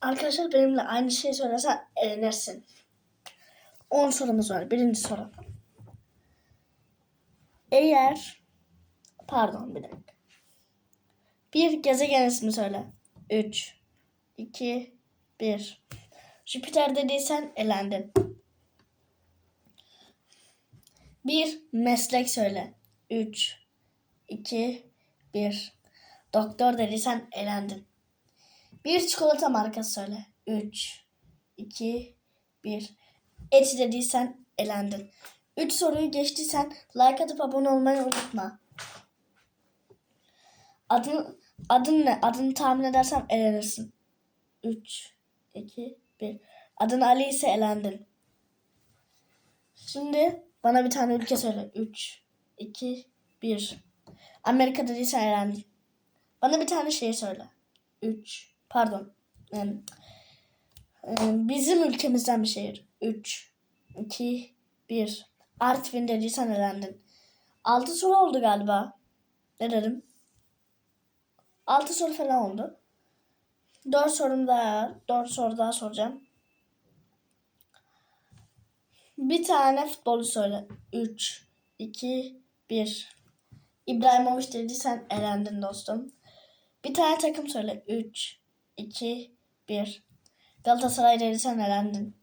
Arkadaşlar benimle aynı şeyi söylersen elenirsin. 10 sorumuz var. Birinci soru. Eğer pardon bir dakika. Bir gezegen ismi söyle. 3 2 1 Jüpiter dediysen elendin. Bir meslek söyle. 3 2 1 Doktor dediysen elendin. Bir çikolata markası söyle. 3 2 1 Et dediysen elendin. 3 soruyu geçtiysen like atıp abone olmayı unutma. Adın, adın ne? Adını tahmin edersem elenirsin. 3 2 1 Adın Ali ise elendin. Şimdi bana bir tane ülke söyle. 3 2 1 Amerika dediysen elendin. Bana bir tane şey söyle. 3 pardon. Bizim ülkemizden bir şehir. 3 2 1 Artvin dediysen elendin. 6 soru oldu galiba. Ne dedim? 6 soru falan oldu. 4 sorum daha, 4 soru daha soracağım. Bir tane futbolcu söyle. 3 2 1 İbrahimovic dediysen elendin dostum. Bir tane takım söyle. 3, 2, 1. Galatasaray dediysen elendin.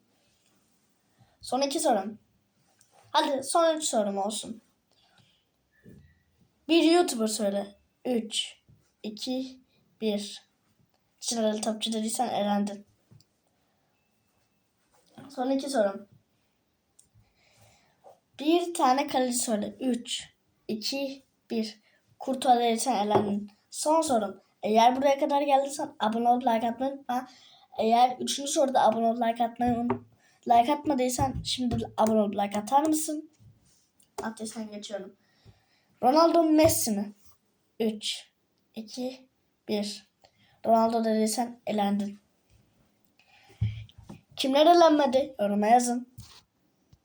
Son iki sorum. Hadi son üç sorum olsun. Bir YouTuber söyle. 3, 2, 1. Çıralı topçu dediysen elendin. Son iki sorum. Bir tane kaleci söyle. 3, 2, 1. Kurtuğa dediysen elendin. Son sorum. Eğer buraya kadar geldiysen abone olup like atmayı unutma. Eğer üçüncü soruda abone olup like atmayı. Like atmadıysan şimdi abone olup like atar mısın? Attıysan geçiyorum. Ronaldo Messi mi? 3, 2, 1. Ronaldo dediysen elendin. Kimler elenmedi? Yoruma yazın.